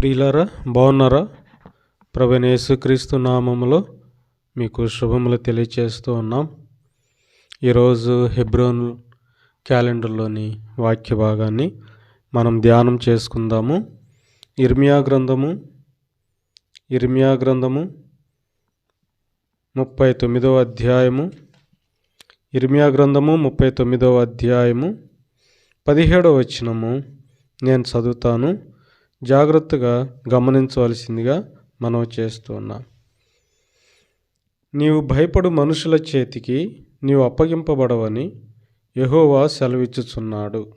ప్రియులారా బాగున్నారా? ప్రభువైన యేసుక్రీస్తు నామములో మీకు శుభములు తెలియచేస్తూ ఉన్నాం. ఈరోజు హెబ్రోన్ క్యాలెండర్లోని వాక్య భాగాన్ని మనం ధ్యానం చేసుకుందాము. ఇర్మియా గ్రంథము ఇర్మియా గ్రంథము ముప్పై తొమ్మిదవ అధ్యాయము ఇర్మియా గ్రంథము ముప్పై తొమ్మిదవ అధ్యాయము పదిహేడవ వచనము నేను చదువుతాను. జాగ్రత్తగా గమనించవలసిందిగా మనం చేస్తున్నాం నీవు భయపడు మనుషుల చేతికి నీవు అప్పగింపబడవని యహోవా సెలవిచ్చుచున్నాడు.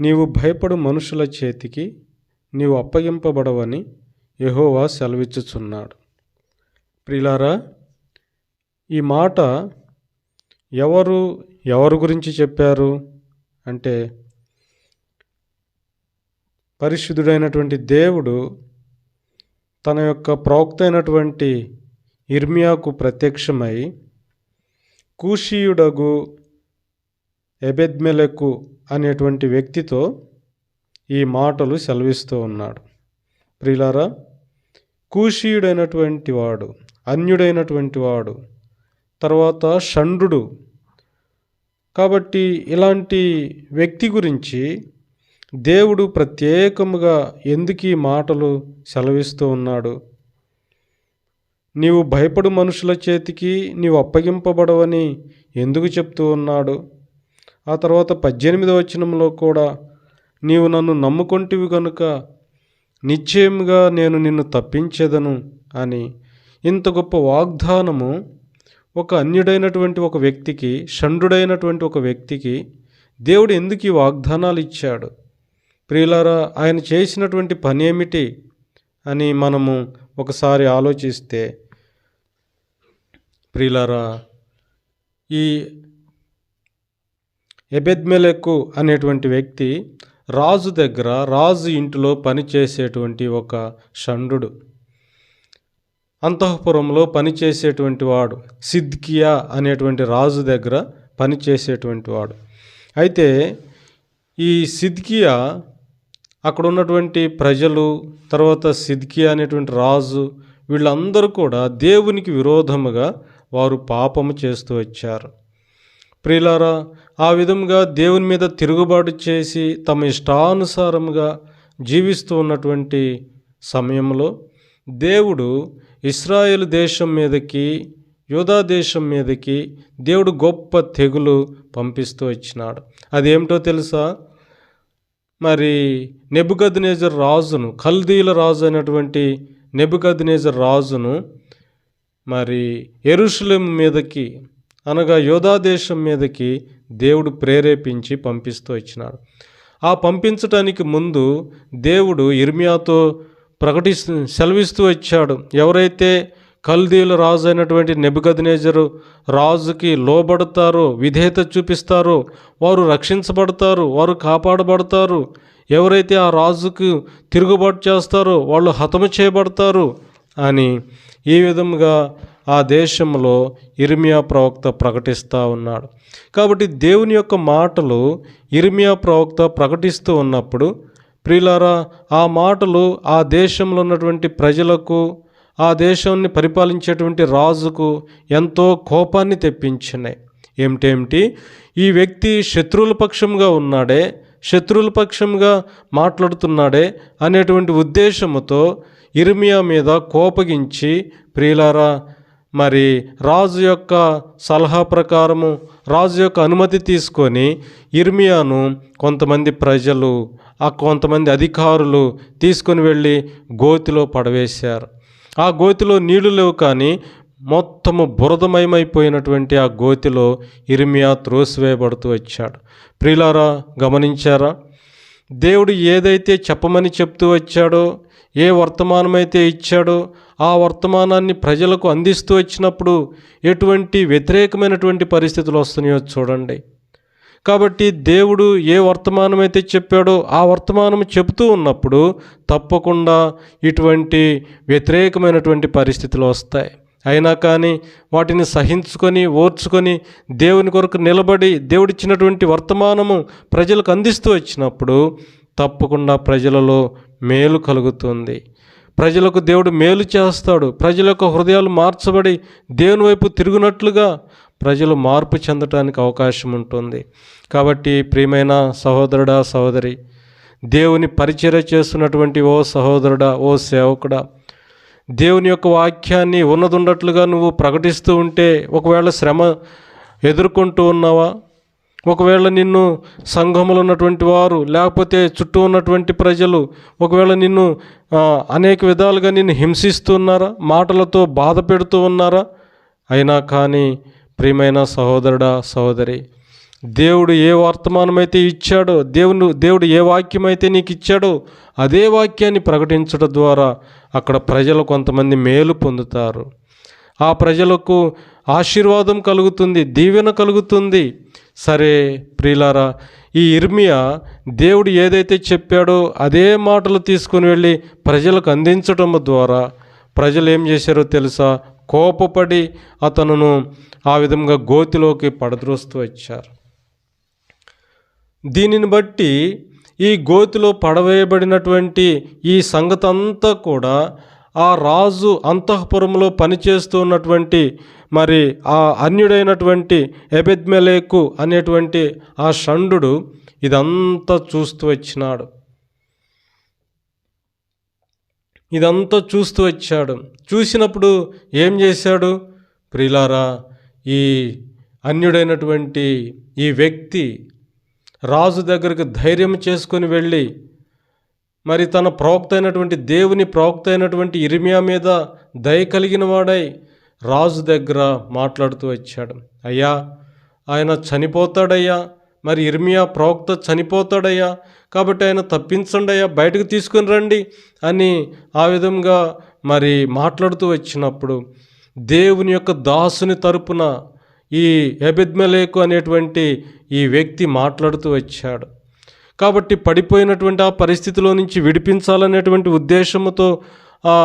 నీవు భయపడు మనుషుల చేతికి నీవు అప్పగింపబడవని యహోవా సెలవిచ్చుచున్నాడు. ప్రిలారా ఈ మాట ఎవరు ఎవరి గురించి చెప్పారు? అంటే పరిశుద్ధుడైనటువంటి దేవుడు తన యొక్క ప్రవక్త అయినటువంటి ఇర్మియాకు ప్రత్యక్షమై కూషీయుడగు ఎబెద్మెలకు అనేటువంటి వ్యక్తితో ఈ మాటలు సెలవిస్తూ ఉన్నాడు. ప్రిలారా కూషీయుడైనటువంటి వాడు అన్యుడైనటువంటి వాడు తర్వాత షండు కాబట్టి ఇలాంటి వ్యక్తి గురించి దేవుడు ప్రత్యేకముగా ఎందుకు ఈ మాటలు సెలవిస్తూ ఉన్నాడు? నీవు భయపడు మనుషుల చేతికి నీవు అప్పగింపబడవని ఎందుకు చెప్తూ ఉన్నాడు? ఆ తర్వాత పద్దెనిమిదవ వచనంలో కూడా నీవు నన్ను నమ్ముకొంటివి కనుక నిశ్చయముగా నేను నిన్ను తప్పించేదను అని. ఇంత గొప్ప వాగ్దానము ఒక అన్యుడైనటువంటి ఒక వ్యక్తికి షండుడైనటువంటి ఒక వ్యక్తికి దేవుడు ఎందుకు ఈ వాగ్దానాలు ఇచ్చాడు? ప్రియులారా ఆయన చేసినటువంటి పని ఏమిటి అని మనము ఒకసారి ఆలోచిస్తే ప్రియులారా ఈ ఎబెద్మెలకు అనేటువంటి వ్యక్తి రాజు దగ్గర రాజు ఇంటిలో పనిచేసేటువంటి ఒక షండు అంతఃపురంలో పనిచేసేటువంటి వాడు సిద్కియా అనేటువంటి రాజు దగ్గర పనిచేసేటువంటి వాడు. అయితే ఈ సిద్కియా అక్కడ ఉన్నటువంటి ప్రజలు తర్వాత సిద్కియా అనేటువంటి రాజు వీళ్ళందరూ కూడా దేవునికి విరోధముగా వారు పాపము చేస్తూ వచ్చారు. ప్రియులారా ఆ విధంగా దేవుని మీద తిరుగుబాటు చేసి తమ ఇష్టానుసారముగా జీవిస్తూ ఉన్నటువంటి సమయంలో దేవుడు ఇస్రాయేల్ దేశం మీదకి యోధా దేశం మీదకి దేవుడు గొప్ప తెగులు పంపిస్తూ వచ్చినాడు. అదేమిటో తెలుసా? మరి నెబుకద్నేజర్ రాజును కల్దీల రాజు అయినటువంటి నెబుకద్నేజర్ రాజును మరి ఎరుషులేం మీదకి అనగా యోధాదేశం మీదకి దేవుడు ప్రేరేపించి పంపిస్తూ వచ్చినాడు. ఆ పంపించటానికి ముందు దేవుడు ఇర్మియాతో ప్రకటిస్తూ సెలవిస్తూ వచ్చాడు. ఎవరైతే కల్దీల రాజు అయినటువంటి నెబుకద్నేజరు రాజుకి లోబడతారో విధేయత చూపిస్తారో వారు రక్షించబడతారు వారు కాపాడబడతారు. ఎవరైతే ఆ రాజుకు తిరుగుబాటు చేస్తారో వాళ్ళు హతము చేయబడతారు అని ఈ విధంగా ఆ దేశంలో ఇర్మియా ప్రవక్త ప్రకటిస్తూ ఉన్నాడు. కాబట్టి దేవుని యొక్క మాటలు ఇర్మియా ప్రవక్త ప్రకటిస్తూ ఉన్నప్పుడు ప్రియులారా ఆ మాటలు ఆ దేశంలో ఉన్నటువంటి ప్రజలకు ఆ దేశాన్ని పరిపాలించేటువంటి రాజుకు ఎంతో కోపాన్ని తెప్పించినాయి. ఏమిటేమిటి ఈ వ్యక్తి శత్రువుల పక్షంగా ఉన్నాడే శత్రువుల పక్షంగా మాట్లాడుతున్నాడే అనేటువంటి ఉద్దేశముతో ఇర్మియా మీద కోపగించి ప్రియులారా మరి రాజు యొక్క సలహా ప్రకారము రాజు యొక్క అనుమతి తీసుకొని ఇర్మియాను కొంతమంది ప్రజలు ఆ కొంతమంది అధికారులు తీసుకొని వెళ్ళి గోతిలో పడవేశారు. ఆ గోతిలో నీళ్ళు లేవు కానీ మొత్తము బురదమయమైపోయినటువంటి ఆ గోతిలో ఇరిమియా త్రోసివేయబడుతూ వచ్చాడు. ప్రియులారా గమనించారా? దేవుడు ఏదైతే చెప్పమని చెప్తూ వచ్చాడో ఏ వర్తమానమైతే ఇచ్చాడో ఆ వర్తమానాన్ని ప్రజలకు అందిస్తూ వచ్చినప్పుడు ఎటువంటి వ్యతిరేకమైనటువంటి పరిస్థితులు వస్తున్నాయో చూడండి. కాబట్టి దేవుడు ఏ వర్తమానం అయితే చెప్పాడో ఆ వర్తమానం చెబుతూ ఉన్నప్పుడు తప్పకుండా ఇటువంటి వ్యతిరేకమైనటువంటి పరిస్థితులు వస్తాయి. అయినా కానీ వాటిని సహించుకొని ఓర్చుకొని దేవుని కొరకు నిలబడి దేవుడిచ్చినటువంటి వర్తమానము ప్రజలకు అందిస్తూ వచ్చినప్పుడు తప్పకుండా ప్రజలలో మేలు కలుగుతుంది. ప్రజలకు దేవుడు మేలు చేస్తాడు. ప్రజల యొక్క హృదయాలు మార్చబడి దేవుని వైపు తిరుగునట్లుగా ప్రజలు మార్పు చెందటానికి అవకాశం ఉంటుంది. కాబట్టి ప్రియమైన సహోదరుడా సహోదరి దేవుని పరిచర్య చేస్తున్నటువంటి ఓ సహోదరుడా ఓ సేవకుడా దేవుని యొక్క వాక్యాన్ని ఉన్నదున్నట్లుగా నువ్వు ప్రకటిస్తూ ఉంటే ఒకవేళ శ్రమ ఎదుర్కొంటూ ఉన్నావా? ఒకవేళ నిన్ను సంఘములు ఉన్నటువంటి వారు లేకపోతే చుట్టూ ఉన్నటువంటి ప్రజలు ఒకవేళ నిన్ను అనేక విధాలుగా నిన్ను హింసిస్తున్నారా మాటలతో బాధ పెడుతూ ఉన్నారా? అయినా కానీ ప్రియమైన సహోదరుడా సహోదరి దేవుడు ఏ వర్తమానమైతే ఇచ్చాడో దేవుడు దేవుడు ఏ వాక్యం అయితే నీకు ఇచ్చాడో అదే వాక్యాన్ని ప్రకటించడం ద్వారా అక్కడ ప్రజలు కొంతమంది మేలు పొందుతారు. ఆ ప్రజలకు ఆశీర్వాదం కలుగుతుంది దీవెన కలుగుతుంది. సరే ప్రియులారా ఈ ఇర్మియా దేవుడు ఏదైతే చెప్పాడో అదే మాటలు తీసుకుని వెళ్ళి ప్రజలకు అందించడం ద్వారా ప్రజలు ఏం చేశారో తెలుసా? కోపపడి అతనును ఆ విధంగా గోతిలోకి పడద్రోస్తూ వచ్చారు. దీనిని బట్టి ఈ గోతిలో పడవేయబడినటువంటి ఈ సంగతి అంతా కూడా ఆ రాజు అంతఃపురంలో పనిచేస్తూ ఉన్నటువంటి మరి ఆ అన్యుడైనటువంటి ఎబెద్మెలేకు అనేటువంటి ఆ షండు ఇదంతా చూస్తూ వచ్చినాడు. ఇదంతా చూస్తూ వచ్చాడు. చూసినప్పుడు ఏం చేశాడు? ప్రిలారా ఈ అన్యుడైనటువంటి ఈ వ్యక్తి రాజు దగ్గరకు ధైర్యం చేసుకొని వెళ్ళి మరి తన ప్రవక్త అయినటువంటి దేవుని ప్రవక్త అయినటువంటి ఇరిమియా మీద దయ కలిగిన వాడై రాజు దగ్గర మాట్లాడుతూ వచ్చాడు. అయ్యా ఆయన చనిపోతాడయ్యా మరి ఇర్మియా ప్రవక్త చనిపోతాడయ్యా కాబట్టి ఆయన తప్పించండి అయ్యా బయటకు తీసుకుని రండి అని ఆ విధంగా మరి మాట్లాడుతూ వచ్చినప్పుడు దేవుని యొక్క దాసుని తరపున ఈ ఎబెద్మెలేకు అనేటువంటి ఈ వ్యక్తి మాట్లాడుతూ వచ్చాడు. కాబట్టి పడిపోయినటువంటి ఆ పరిస్థితిలో నుంచి విడిపించాలనేటువంటి ఉద్దేశంతో ఆ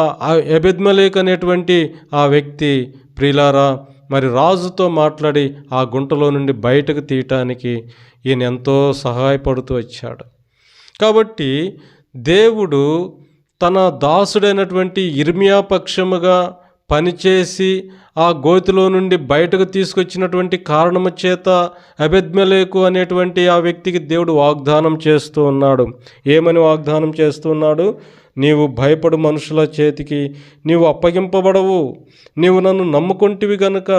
ఎబెద్మలేక్ అనేటువంటి ఆ వ్యక్తి ప్రిలారా మరి రాజుతో మాట్లాడి ఆ గుంటలో నుండి బయటకు తీయటానికి ఈయన ఎంతో సహాయపడుతూ వచ్చాడు. కాబట్టి దేవుడు తన దాసుడైనటువంటి ఇర్మియా పక్షముగా పనిచేసి ఆ గోతిలో నుండి బయటకు తీసుకొచ్చినటువంటి కారణము చేత అబెద్మెలేకు అనేటువంటి ఆ వ్యక్తికి దేవుడు వాగ్దానం చేస్తూ ఉన్నాడు. ఏమని వాగ్దానం చేస్తూ ఉన్నాడు? నీవు భయపడు మనుషుల చేతికి నీవు అప్పగింపబడవు. నీవు నన్ను నమ్ముకుంటివి గనుక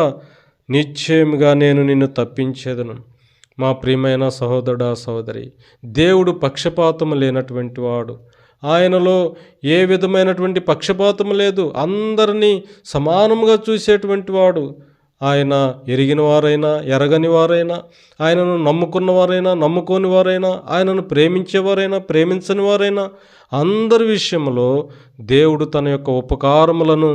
నిశ్చయముగా నేను నిన్ను తప్పించేదను. మా ప్రియమైన సహోదరుడా సహోదరి దేవుడు పక్షపాతము లేనటువంటి వాడు. ఆయనలో ఏ విధమైనటువంటి పక్షపాతం లేదు. అందరినీ సమానంగా చూసేటువంటి వాడు. ఆయన ఎరిగిన వారైనా ఎరగని వారైనా ఆయనను నమ్ముకున్న వారైనా నమ్ముకోని వారైనా ఆయనను ప్రేమించేవారైనా ప్రేమించని వారైనా అందరి విషయంలో దేవుడు తన యొక్క ఉపకారములను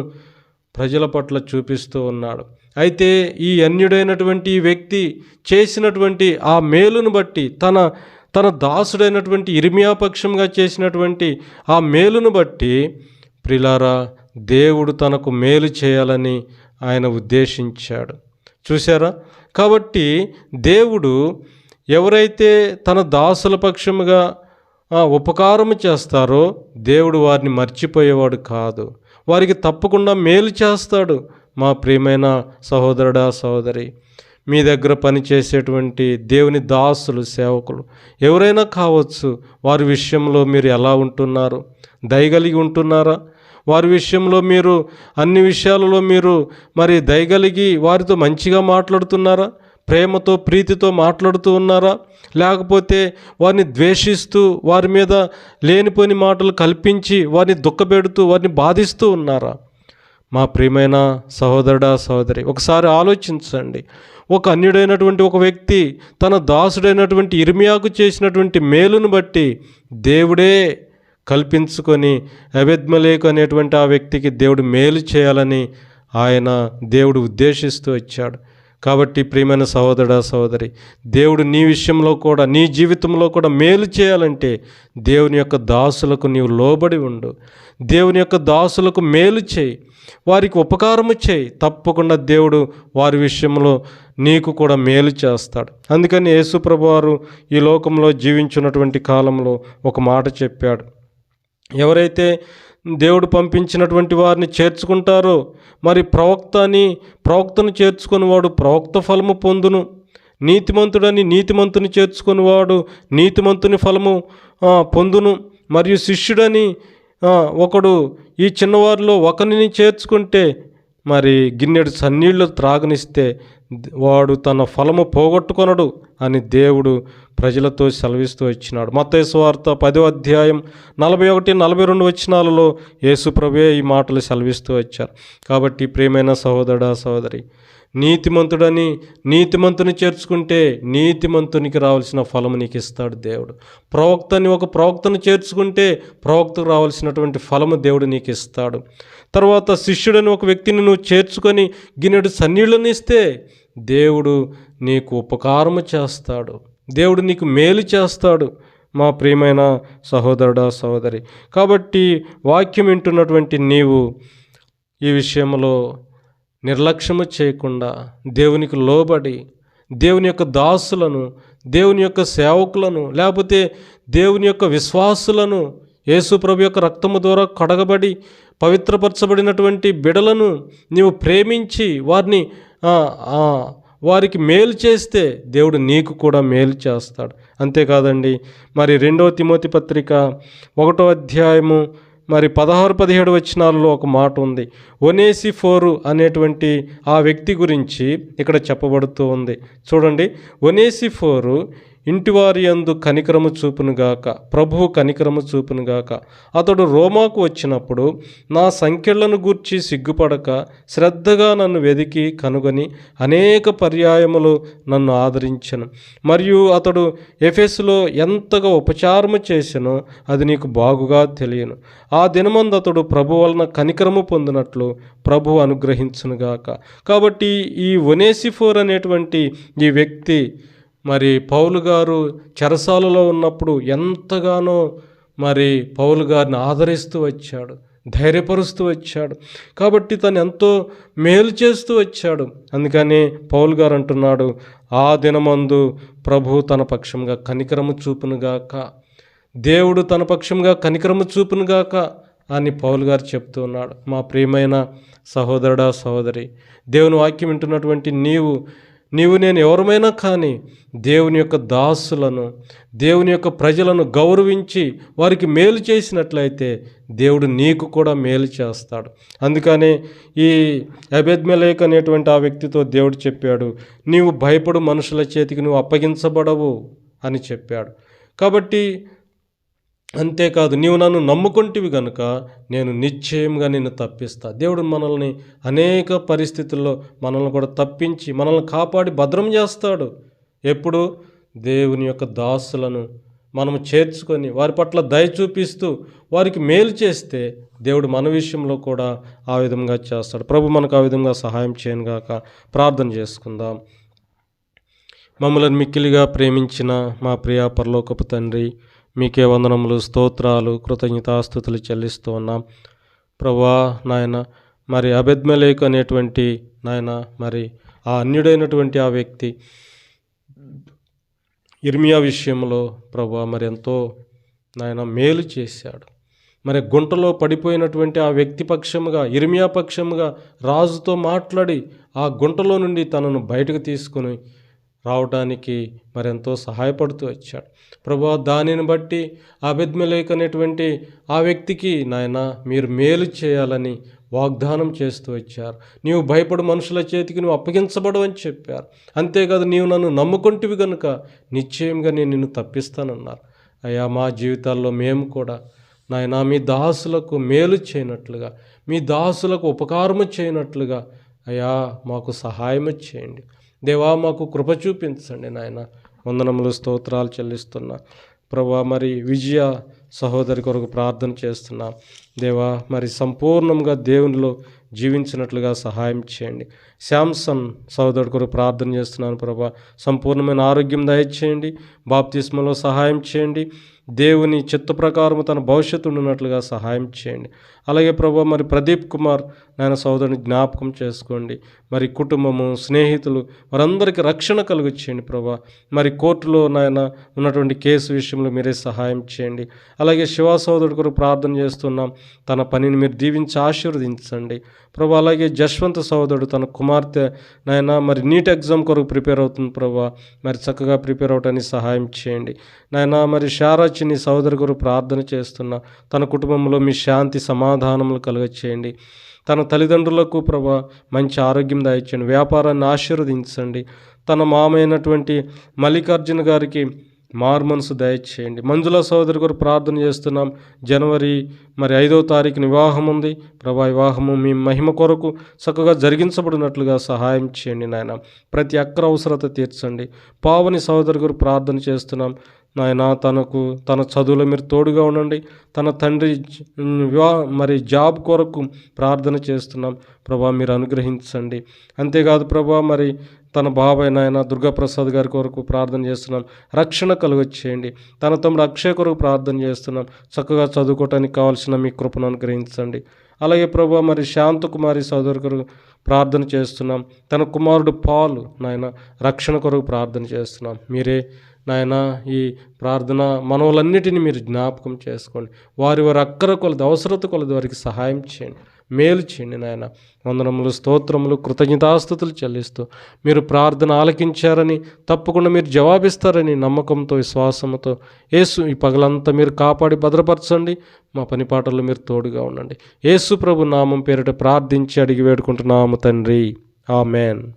ప్రజల పట్ల చూపిస్తూ ఉన్నాడు. అయితే ఈ అన్యుడైనటువంటి వ్యక్తి చేసినటువంటి ఆ మేలును బట్టి తన తన దాసుడైనటువంటి ఇర్మియా పక్షంగా చేసినటువంటి ఆ మేలును బట్టి ప్రిలారా దేవుడు తనకు మేలు చేయాలని ఆయన ఉద్దేశించాడు. చూసారా కాబట్టి దేవుడు ఎవరైతే తన దాసుల పక్షముగా ఉపకారము చేస్తారో దేవుడు వారిని మర్చిపోయేవాడు కాదు. వారికి తప్పకుండా మేలు చేస్తాడు. మా ప్రియమైన సహోదరుడా సహోదరి మీ దగ్గర పనిచేసేటువంటి దేవుని దాసులు సేవకులు ఎవరైనా కావచ్చు వారి విషయంలో మీరు ఎలా ఉంటున్నారు? దయగలిగి ఉంటున్నారా? వారి విషయంలో మీరు అన్ని విషయాలలో మీరు మరి దయగలిగి వారితో మంచిగా మాట్లాడుతున్నారా? ప్రేమతో ప్రీతితో మాట్లాడుతూ ఉన్నారా? లేకపోతే వారిని ద్వేషిస్తూ వారి మీద లేనిపోని మాటలు కల్పించి వారిని దుఃఖపెడుతూ వారిని బాధిస్తూ ఉన్నారా? మా ప్రియమైన సహోదరుడా సహోదరి ఒకసారి ఆలోచించండి. ఒక అన్యుడైనటువంటి ఒక వ్యక్తి తన దాసుడైనటువంటి ఇర్మియాకు చేసినటువంటి మేలును బట్టి దేవుడే కల్పించుకొని అబెద్మలేకు అనేటువంటి ఆ వ్యక్తికి దేవుడు మేలు చేయాలని ఆయన దేవుడు ఉద్దేశిస్తూ వచ్చాడు. కాబట్టి ప్రియమైన సహోదర సహోదరి దేవుడు నీ విషయంలో కూడా నీ జీవితంలో కూడా మేలు చేయాలంటే దేవుని యొక్క దాసులకు నీవు లోబడి ఉండు. దేవుని యొక్క దాసులకు మేలు చేయి. వారికి ఉపకారము చేయి. తప్పకుండా దేవుడు వారి విషయంలో నీకు కూడా మేలు చేస్తాడు. అందుకని యేసుప్రభు వారు ఈ లోకంలో జీవించున్నటువంటి కాలంలో ఒక మాట చెప్పాడు. ఎవరైతే దేవుడు పంపించినటువంటి వారిని చేర్చుకుంటారో మరి ప్రవక్త అని ప్రవక్తను చేర్చుకుని వాడు ప్రవక్త ఫలము పొందును. నీతిమంతుడని నీతిమంతుని చేర్చుకుని వాడు నీతిమంతుని ఫలము పొందును. మరియు శిష్యుడని ఒకడు ఈ చిన్నవారిలో ఒకరిని చేర్చుకుంటే మరి గిన్నెడు సన్నీళ్ళు త్రాగనిస్తే వాడు తన ఫలము పోగొట్టుకొనడు అని దేవుడు ప్రజలతో సెలవిస్తూ వచ్చినాడు. మతేశ్వార్త పదో అధ్యాయం నలభై ఒకటి నలభై రెండు వచ్చినాలలో యేసుప్రభే ఈ మాటలు సెలవిస్తూ వచ్చారు. కాబట్టి ప్రేమైన సహోదరుడా సహోదరి నీతిమంతుడని నీతిమంతుని చేర్చుకుంటే నీతిమంతునికి రావాల్సిన ఫలము నీకు ఇస్తాడు దేవుడు. ప్రవక్తని ఒక ప్రవక్తను చేర్చుకుంటే ప్రవక్తకు రావాల్సినటువంటి ఫలము దేవుడు నీకు ఇస్తాడు తర్వాత శిష్యుడని ఒక వ్యక్తిని నువ్వు చేర్చుకొని గిన్నెడు సన్నీళ్ళని ఇస్తే దేవుడు నీకు ఉపకారము చేస్తాడు. దేవుడు నీకు మేలు చేస్తాడు. మా ప్రియమైన సహోదరుడా సహోదరి కాబట్టి వాక్యం వింటున్నటువంటి నీవు ఈ విషయంలో నిర్లక్ష్యము చేయకుండా దేవునికి లోబడి దేవుని యొక్క దాసులను దేవుని యొక్క సేవకులను లేకపోతే దేవుని యొక్క విశ్వాసులను యేసుప్రభు యొక్క రక్తము ద్వారా కడగబడి పవిత్రపరచబడినటువంటి బిడలను నీవు ప్రేమించి వారిని వారికి మేలు చేస్తే దేవుడు నీకు కూడా మేలు చేస్తాడు. అంతేకాదండి మరి రెండవ తిమోతి పత్రిక ఒకటో అధ్యాయము మరి పదహారు పదిహేడు వచనాలలో ఒక మాట ఉంది. ఒనేసి ఫోరు అనేటువంటి ఆ వ్యక్తి గురించి ఇక్కడ చెప్పబడుతూ ఉంది. చూడండి ఒనేసి ఫోరు ఇంటివారి యందు కనికరము చూపునుగాక ప్రభువు కనికరము చూపునుగాక అతడు రోమాకు వచ్చినప్పుడు నా సంఖ్యలను గూర్చి సిగ్గుపడక శ్రద్ధగా నన్ను వెదికి కనుగొని అనేక పర్యాయములు నన్ను ఆదరించను. మరియు అతడు ఎఫెస్లో ఎంతగా ఉపచారము చేసెనో అది నీకు బాగుగా తెలియను. ఆ దినమందు అతడు ప్రభు వలన కనికరము పొందినట్లు ప్రభు అనుగ్రహించునుగాక కాబట్టి ఈ ఒనేసిఫోర్ అనేటువంటి ఈ వ్యక్తి మరి పౌలు గారు చెరసాలలో ఉన్నప్పుడు ఎంతగానో మరి పౌలు గారిని ఆదరిస్తూ వచ్చాడు ధైర్యపరుస్తూ వచ్చాడు. కాబట్టి తను ఎంతో మేలు చేస్తూ వచ్చాడు. అందుకని పౌలు గారు అంటున్నాడు ఆ దినమందు ప్రభు తన పక్షంగా కనికరము చూపునుగాక దేవుడు తన పక్షంగా కనికరము చూపునుగాక అని పౌలు గారు చెప్తూ ఉన్నాడు. మా ప్రియమైన సహోదరుడా సహోదరి దేవుని వాక్యం వింటున్నటువంటి నీవు నీవు నేను ఎవరమైనా కానీ దేవుని యొక్క దాసులను దేవుని యొక్క ప్రజలను గౌరవించి వారికి మేలు చేసినట్లయితే దేవుడు నీకు కూడా మేలు చేస్తాడు. అందుకనే ఈ అబెద్మెలేక్ అనేటువంటి ఆ వ్యక్తితో దేవుడు చెప్పాడు నీవు భయపడు మనుషుల చేతికి నువ్వు అప్పగించబడవు అని చెప్పాడు. కాబట్టి అంతేకాదు నీవు నన్ను నమ్ముకుంటివి గనుక నేను నిశ్చయంగా నిన్ను తప్పిస్తా. దేవుడు మనల్ని అనేక పరిస్థితుల్లో మనల్ని కూడా తప్పించి మనల్ని కాపాడి భద్రం చేస్తాడు. ఎప్పుడు? దేవుని యొక్క దాసులను మనము చేర్చుకొని వారి పట్ల దయ చూపిస్తూ వారికి మేలు చేస్తే దేవుడు మన విషయంలో కూడా ఆ విధంగా చేస్తాడు. ప్రభు మనకు ఆ విధంగా సహాయం చేయనుగాక ప్రార్థన చేసుకుందాం. మమ్మల్ని మిక్కిలిగా ప్రేమించిన మా ప్రియ పరలోకపు తండ్రి మీకే వందనములు స్తోత్రాలు కృతజ్ఞతాస్థుతులు చెల్లిస్తూ ఉన్నాం. ప్రభా నాయన మరి అబెద్మలేక్ అనేటువంటి నాయన మరి ఆ అన్యుడైనటువంటి ఆ వ్యక్తి ఇర్మియా విషయంలో ప్రభా మరి ఎంతో నాయన మేలు చేశాడు. మరి గుంటలో పడిపోయినటువంటి ఆ వ్యక్తి పక్షముగా ఇర్మియా పక్షముగా రాజుతో మాట్లాడి ఆ గుంటలో నుండి తనను బయటకు తీసుకుని రావడానికి మరెంతో సహాయపడుతూ వచ్చాడు. ప్రభా దానిని బట్టి అబెద్మెలేక్ అనేటువంటి ఆ వ్యక్తికి నాయన మీరు మేలు చేయాలని వాగ్దానం చేస్తూ వచ్చారు. నీవు భయపడు మనుషుల చేతికి నువ్వు అప్పగించబడవని చెప్పారు. అంతేకాదు నీవు నన్ను నమ్ముకుంటివి కనుక నిశ్చయంగా నేను నిన్ను తప్పిస్తానన్నారు. అయ్యా మా జీవితాల్లో మేము కూడా నాయన మీ దాసులకు మేలు చేయనట్లుగా మీ దాసులకు ఉపకారము చేయనట్లుగా అయ్యా మాకు సహాయము చేయండి. దేవా మాకు కృప చూపించండి నాయన. వందనములు స్తోత్రాలు చెల్లిస్తున్నా. ప్రభా మరి విజయ సహోదరి కొరకు ప్రార్థన చేస్తున్నా. దేవా మరి సంపూర్ణంగా దేవునిలో జీవించినట్లుగా సహాయం చేయండి. శాంసన్ సోదరుడు కొరకు ప్రార్థన చేస్తున్నాను ప్రభా. సంపూర్ణమైన ఆరోగ్యం దయచేయండి. బాప్తిస్మలో సహాయం చేయండి. దేవుని చిత్త ప్రకారము తన భవిష్యత్తు ఉండినట్లుగా సహాయం చేయండి. అలాగే ప్రభా మరి ప్రదీప్ కుమార్ నాయన సోదరుని జ్ఞాపకం చేసుకోండి. మరి కుటుంబము స్నేహితులు వారందరికీ రక్షణ కలుగు చేయండి ప్రభా. మరి కోర్టులో నాయన ఉన్నటువంటి కేసు విషయంలో మీరే సహాయం చేయండి. అలాగే శివ సోదరుడు కొరకు ప్రార్థన చేస్తున్నాం. తన పనిని మీరు దీవించి ఆశీర్వదించండి. ప్రభా అలాగే జశ్వంత్ సోదరుడు తన కుమార్తె నాయన మరి నీట్ ఎగ్జామ్ కొరకు ప్రిపేర్ అవుతుంది ప్రభా. మరి చక్కగా ప్రిపేర్ అవటానికి సహాయం చేయండి. నాయన మరి శారాచిని సోదరు కొరకు ప్రార్థన చేస్తున్నా. తన కుటుంబంలో మీ శాంతి సమాధానములు కలుగ చేయండి తన తల్లిదండ్రులకు ప్రభా మంచి ఆరోగ్యం దయచేయండి వ్యాపారాన్ని ఆశీర్వదించండి. తన మామైనటువంటి మల్లికార్జున గారికి మార్మన్స్ దయచేయండి మంజుల సోదరి గారు ప్రార్థన చేస్తున్నాం. జనవరి మరి ఐదవ తారీఖున వివాహం ఉంది. ప్రభా వివాహము మీ మహిమ కొరకు చక్కగా జరిగించబడినట్లుగా సహాయం చేయండి నాయన. ప్రతి అక్కర అవసరత తీర్చండి. పావని సోదరి గారు ప్రార్థన చేస్తున్నాం. నాయన తనకు తన చదువులో మీరు తోడుగా ఉండండి. తన తండ్రి వివా మరి జాబ్ కొరకు ప్రార్థన చేస్తున్నాం. ప్రభా మీరు అనుగ్రహించండి. అంతేకాదు ప్రభా మరి తన బాబాయ్ నాయన దుర్గాప్రసాద్ గారి కొరకు ప్రార్థన చేస్తున్నాం. రక్షణ కలుగచ్చేయండి తన తమ్ముడు అక్షయ్ కొరకు ప్రార్థన చేస్తున్నాం. చక్కగా చదువుకోవటానికి కావాల్సిన మీ కృపను అనుగ్రహించండి. అలాగే ప్రభా మరి శాంతకుమారి సోదరు కొరకు ప్రార్థన చేస్తున్నాం. తన కుమారుడు పాలు నాయన రక్షణ కొరకు ప్రార్థన చేస్తున్నాం. మీరే నాయన ఈ ప్రార్థన మనవులన్నిటిని మీరు జ్ఞాపకం చేసుకోండి. వారి వారి అక్కర కొలది అవసరత కొలది వారికి సహాయం చేయండి. మేలు చేయండి నాయన. వందనములు స్తోత్రములు కృతజ్ఞతాస్థుతులు చెల్లిస్తూ మీరు ప్రార్థన ఆలకించారని తప్పకుండా మీరు జవాబిస్తారని నమ్మకంతో విశ్వాసంతో యేసు ఈ పగలంతా మీరు కాపాడి భద్రపరచండి. మా పని పాటల్లో మీరు తోడుగా ఉండండి. యేసు ప్రభు నామం పేరిట ప్రార్థించి అడిగి వేడుకుంటున్నాము తండ్రి. ఆమెన్.